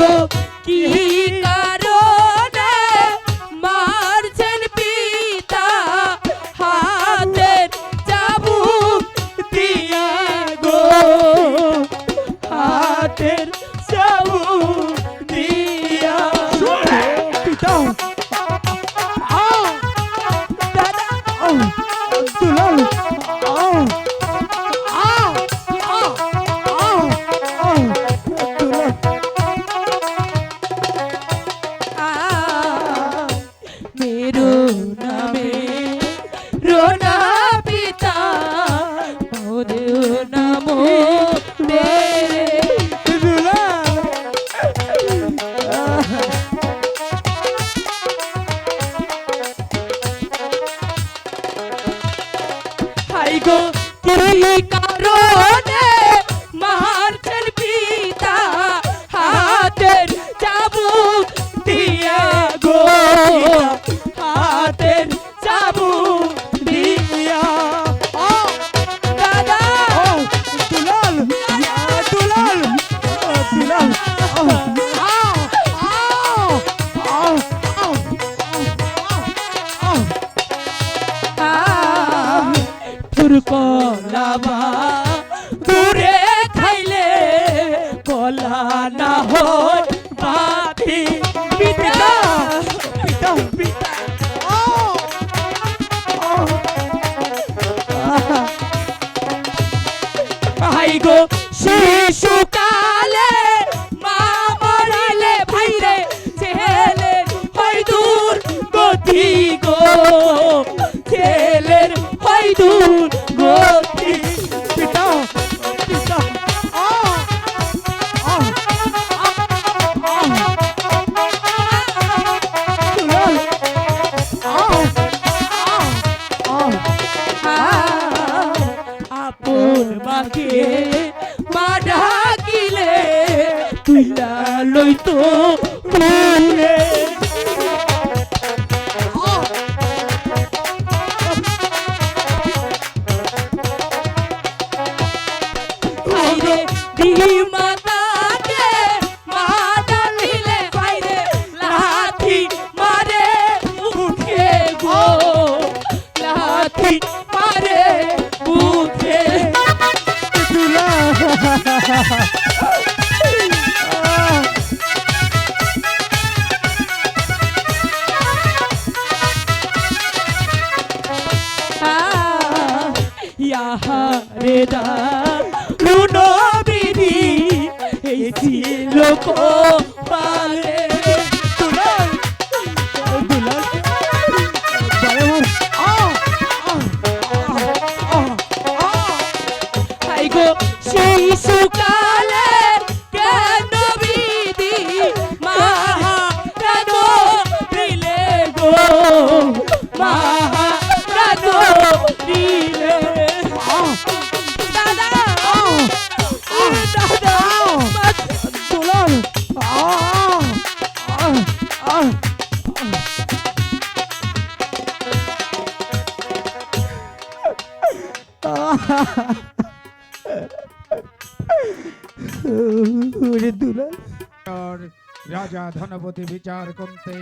গো কি কারণে মারছেন পিতা হাতের চাবুক দিয়া গো? হাতের কি কারণে মারছেন তোর কলাবা দূরে খাইলে কলা না হয় বাতি পিতা পিতা ভাই মা মরিলে ভাইরে, ছেলে হয় দূর গতি গো। ছেলের দূর মাকে মা ডাকিলে তুইলা লইতো কুলে ভাইরে দিহি ইয়াহারে দা লুনো বিধি এই ছিল রাজা ধনপতি বিচার করতে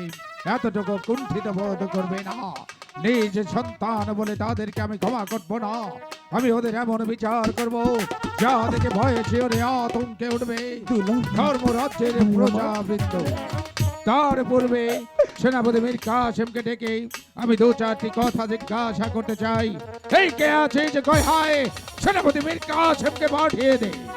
এতটুকু কুণ্ঠিত বোধ করবে না। নিজ সন্তান বলে তাদেরকে আমি ক্ষমা করব না। আমি ওদের এমন বিচার করব যা দেখে ভয়ে শিওরে আতঙ্কে উঠবে। ধর্মরাজ্যের প্রজাবৃন্দ। তার পূর্বে সেনাপতি মীর কাসেমকে ডেকে আমি দু চারটি কথা জিজ্ঞাসা করতে চাই। এই কে আছে যে কয় হায় সেনাপতি মীর কাসেমকে পাঠিয়ে দে।